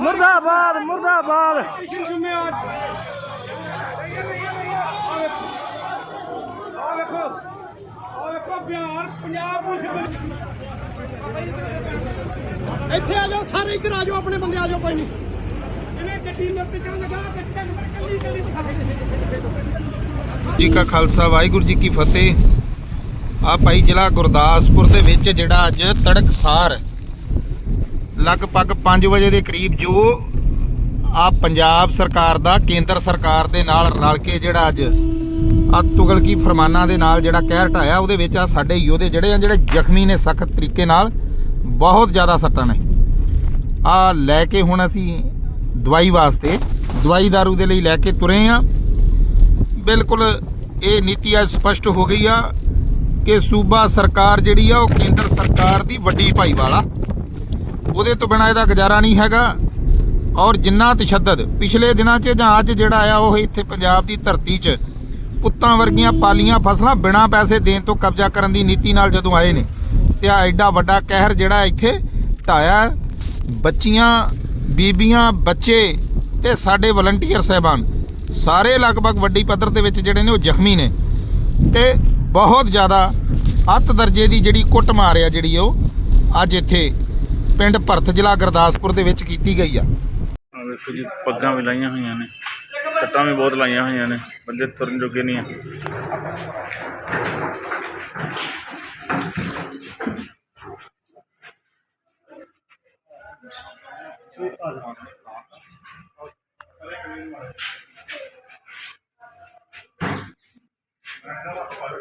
ਮੁਰਦਾਬਾਦ ਮੁਰਦਾਬਾਦ। ਇੱਥੇ ਆ ਜਾਓ ਸਾਰੇ ਇੱਧਰ ਆ ਜਾਓ ਆਪਣੇ ਬੰਦੇ ਆ ਜਾਓ ਕੋਈ ਨਹੀਂ। ਇਹਨੇ ਗੱਡੀ ਲੱਤ ਜਾਣ ਲਗਾ ਗੱਡੀ ਕੱਲੀ ਕੱਲੀ ਜੀ ਕਾ ਖਾਲਸਾ ਵਾਹਿਗੁਰੂ ਜੀ ਕੀ ਫਤਿਹ। ਆ ਭਾਈ ਜ਼ਿਲ੍ਹਾ ਗੁਰਦਾਸਪੁਰ ਦੇ ਵਿੱਚ ਜਿਹੜਾ ਅੱਜ ਤੜਕਸਾਰ ਲਗਭਗ 5 ਵਜੇ ਦੇ ਕਰੀਬ ਜੋ ਆ ਪੰਜਾਬ ਸਰਕਾਰ ਦਾ, ਕੇਂਦਰ ਸਰਕਾਰ ਦੇ ਨਾਲ ਰਲ ਕੇ ਜਿਹੜਾ ਅੱਜ ਆ ਤੁਗਲਕੀ ਫਰਮਾਨਾਂ ਦੇ ਨਾਲ ਜਿਹੜਾ ਕਹਿਰ ਢਾਇਆ, ਉਹਦੇ ਵਿੱਚ ਆ ਸਾਡੇ ਯੋਧੇ ਜਿਹੜੇ ਆ, ਜਿਹੜੇ ਜ਼ਖਮੀ ਨੇ ਸਖਤ ਤਰੀਕੇ ਨਾਲ, ਬਹੁਤ ਜ਼ਿਆਦਾ ਸੱਟਾਂ ਨੇ। ਆ ਲੈ ਕੇ ਹੁਣ ਅਸੀਂ ਦਵਾਈ ਵਾਸਤੇ, ਦਵਾਈ ਦਾਰੂ ਦੇ ਲਈ ਲੈ ਕੇ ਤੁਰੇ ਆ। ਬਿਲਕੁਲ ਇਹ ਨੀਤੀ ਅੱਜ ਸਪਸ਼ਟ ਹੋ ਗਈ ਆ। ਕਿ ਸੂਬਾ ਸਰਕਾਰ ਜਿਹੜੀ ਆ, ਉਹ ਕੇਂਦਰ ਸਰਕਾਰ ਦੀ ਵੱਡੀ ਭਾਈਵਾਲ ਆ ਉਹਦੇ ਤੋਂ ਬਿਨਾ ਇਹਦਾ ਗੁਜ਼ਾਰਾ ਨਹੀਂ ਹੈਗਾ। ਔਰ ਜਿੰਨਾ ਤਸ਼ੱਦਦ ਪਿਛਲੇ ਦਿਨਾਂ 'ਚ ਜਾਂ ਅੱਜ ਜਿਹੜਾ ਆ, ਉਹ ਇੱਥੇ ਪੰਜਾਬ ਦੀ ਧਰਤੀ 'ਚ ਪੁੱਤਾਂ ਵਰਗੀਆਂ ਪਾਲੀਆਂ ਫਸਲਾਂ ਬਿਨਾਂ ਪੈਸੇ ਦੇਣ ਤੋਂ ਕਬਜ਼ਾ ਕਰਨ ਦੀ ਨੀਤੀ ਨਾਲ ਜਦੋਂ ਆਏ ਨੇ, ਤੇ ਆ ਐਡਾ ਵੱਡਾ ਕਹਿਰ ਜਿਹੜਾ ਇੱਥੇ ਢਾਇਆ ਬੱਚੀਆਂ, ਬੀਬੀਆਂ, ਬੱਚੇ ਤੇ ਸਾਡੇ ਵਲੰਟੀਅਰ ਸਹਿਬਾਨ, ਸਾਰੇ ਲਗਭਗ ਵੱਡੀ ਪੱਧਰ ਦੇ ਵਿੱਚ ਜਿਹੜੇ ਨੇ ਉਹ ਜ਼ਖਮੀ ਨੇ। ਤੇ ਬਹੁਤ ਜ਼ਿਆਦਾ ਅੱਤ ਦਰਜੇ ਦੀ ਜਿਹੜੀ ਕੁੱਟ ਮਾਰ ਆ ਜਿਹੜੀ ਉਹ ਅੱਜ ਇੱਥੇ ਪਿੰਡ ਭਰਤ ਜ਼ਿਲ੍ਹਾ ਗੁਰਦਾਸਪੁਰ ਦੇ ਵਿੱਚ ਕੀਤੀ ਗਈ ਆ। ਆ ਵੇਖੋ ਜੀ, ਪੱਗਾਂ ਵੀ ਲਾਈਆਂ ਹੋਈਆਂ ਨੇ, ਸੱਟਾਂ ਵੀ ਬਹੁਤ ਲਾਈਆਂ ਹੋਈਆਂ ਨੇ, ਬੰਦੇ ਤੁਰਨ ਜੋਗੇ ਨਹੀਂ ਆ ਆ।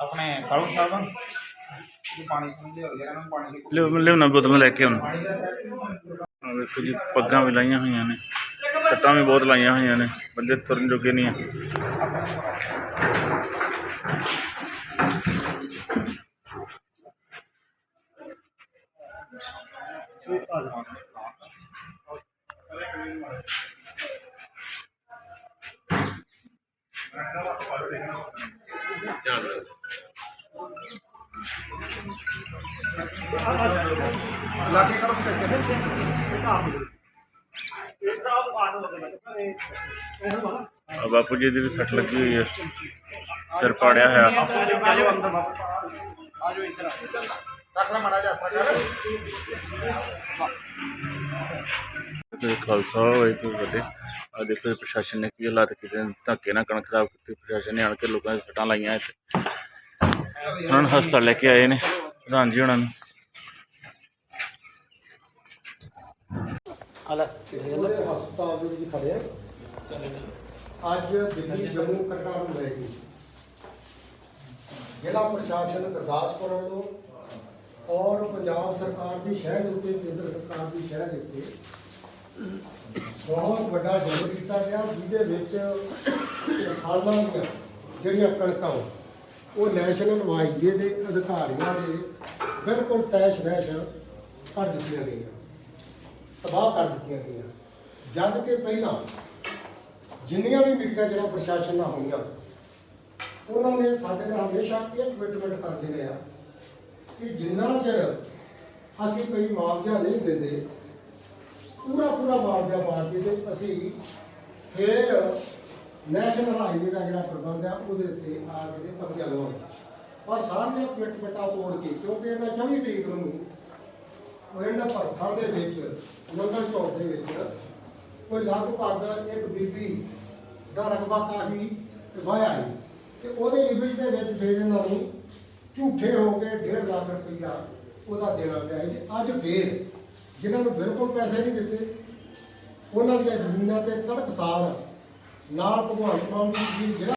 ਆਪਣੇ ਕਾਲੂ ਸਾਹਿਬ ਪਾਣੀ ਪਾਣੀ ਲਿਓ ਲਿਓ ਬੋਤਲਾਂ ਲੈ ਕੇ ਆਉਣ ਆ ਵੇਖੋ ਜੀ ਪੱਗਾਂ ਵੀ ਲਾਈਆਂ ਹੋਈਆਂ ਨੇ ਸੱਟਾਂ ਵੀ ਬਹੁਤ ਲਾਈਆਂ ਹੋਈਆਂ ਨੇ ਬੰਦੇ ਤੁਰਨ ਜੋਗੇ ਨਹੀਂ ਆ ਆ ਬਾਪੂ ਜੀ ਦੀ ਵੀ ਸੱਟ ਲੱਗੀ ਹੋਈ ਹੈ ਸਿਰ ਪਾੜਿਆ ਹੋਇਆ। ਤੇ ਖਾਲਸਾ ਵਾਹਿਗੁਰੂ ਫਤਿਹ। ਆ ਦੇਖੋ ਜੀ ਪ੍ਰਸ਼ਾਸਨ ਨੇ ਕੀ ਹਾਲਾਤ ਕੀਤੇ ਨੇ, ਧੱਕੇ ਨਾਲ ਕਣਕ ਖਰਾਬ ਕੀਤੀ। ਪ੍ਰਸ਼ਾਸਨ ਨੇ ਆਣ ਕੇ ਲੋਕਾਂ ਦੇ ਸੱਟਾਂ ਲਾਈਆਂ ਇੱਥੇ। ਉਹਨਾਂ ਨੂੰ ਹਸਪਤਾਲ ਲੈ ਕੇ ਆਏ ਨੇ। ਪ੍ਰਧਾਨ ਜੀ ਉਹਨਾਂ ਨੂੰ। ਉਹਦੇ ਹਸਪਤਾਲ ਦੇ ਵਿੱਚ ਖੜੇ ਆ। ਅੱਜ ਦਿੱਲੀ, ਜੰਮੂ ਕੱਟਾ ਨੂੰ ਲੈ ਕੇ ਜ਼ਿਲ੍ਹਾ ਪ੍ਰਸ਼ਾਸਨ ਗੁਰਦਾਸਪੁਰ ਵੱਲੋਂ ਔਰ ਪੰਜਾਬ ਸਰਕਾਰ ਦੀ ਸ਼ਹਿ ਦੇ ਉੱਤੇ, ਕੇਂਦਰ ਸਰਕਾਰ ਦੀ ਸ਼ਹਿ ਦੇ ਉੱਤੇ ਬਹੁਤ ਵੱਡਾ ਜੰਗ ਕੀਤਾ ਗਿਆ, ਜਿਹਦੇ ਵਿੱਚ ਕਿਸਾਨਾਂ ਦੀਆਂ ਜਿਹੜੀਆਂ ਕਣਕਾਂ ਉਹ ਨੈਸ਼ਨਲ ਵਾਈਦੇ ਦੇ ਅਧਿਕਾਰੀਆਂ ਦੇ ਬਿਲਕੁਲ ਤੈਸ਼ ਨੈਸ਼ ਕਰ ਦਿੱਤੀਆਂ ਗਈਆਂ। ਤਬਾਹ ਕਰ ਦਿੱਤੀਆਂ ਗਈਆਂ। ਜਦ ਕਿ ਪਹਿਲਾਂ ਜਿੰਨੀਆਂ ਵੀ ਮੀਟਿੰਗਾਂ ਜਿਹੜਾ ਪ੍ਰਸ਼ਾਸਨ ਨਾਲ ਹੋਈਆਂ, ਉਹਨਾਂ ਨੇ ਸਾਡੇ ਨਾਲ ਹਮੇਸ਼ਾ ਇਹ ਕਮਿਟਮੈਂਟ ਕਰਦੇ ਰਹੇ ਆ ਕਿ ਜਿੰਨਾ ਚਿਰ ਅਸੀਂ ਕੋਈ ਮੁਆਵਜ਼ਾ ਨਹੀਂ ਦਿੰਦੇ ਪੂਰਾ ਪੂਰਾ ਮੁਆਵਜ਼ਾ ਪਾ ਕੇ ਅਸੀਂ ਫਿਰ ਨੈਸ਼ਨਲ ਹਾਈਵੇ ਦਾ ਜਿਹੜਾ ਪ੍ਰਬੰਧ ਹੈ ਉਹਦੇ ਉੱਤੇ ਆ ਕੇ ਤੇ ਕਬਜ਼ਾ ਲਵਾਂਗੇ। ਪਰ ਸਾਰੀਆਂ ਕਮਿਟਮੈਂਟਾਂ ਤੋੜ ਕੇ, ਕਿਉਂਕਿ ਇਹਨਾਂ 24 ਤਰੀਕ ਨੂੰ ਪਿੰਡ ਭਰਥਾਂ ਦੇ ਵਿੱਚ ਨੰਗਲ ਚੌਕ ਦੇ ਵਿੱਚ ਕੋਈ ਲਗਭਗ ਇੱਕ ਬੀਬੀ ਦਾ ਰਕਬਾ ਕਾਫੀ ਵਾਇਆ ਹੈ ਤੇ ਉਹਦੇ ਇਵਜ ਦੇ ਵਿੱਚ ਫਿਰ ਇਹਨਾਂ ਨੂੰ ਝੂਠੇ ਹੋ ਕੇ 1.5 ਲੱਖ ਰੁਪਈਆ ਉਹਦਾ ਦੇਣਾ ਪਿਆ ਹੈ ਅੱਜ ਫੇਰ ਜਿਨ੍ਹਾਂ ਨੂੰ ਬਿਲਕੁਲ ਪੈਸੇ ਨਹੀਂ ਦਿੱਤੇ, ਉਹਨਾਂ ਦੀਆਂ ਜ਼ਮੀਨਾਂ ਤੇ ਤੜਕਸਾਰ ਨਾਲ ਭਗਵੰਤ ਮਾਨ ਜੀ ਜਿਹੜਾ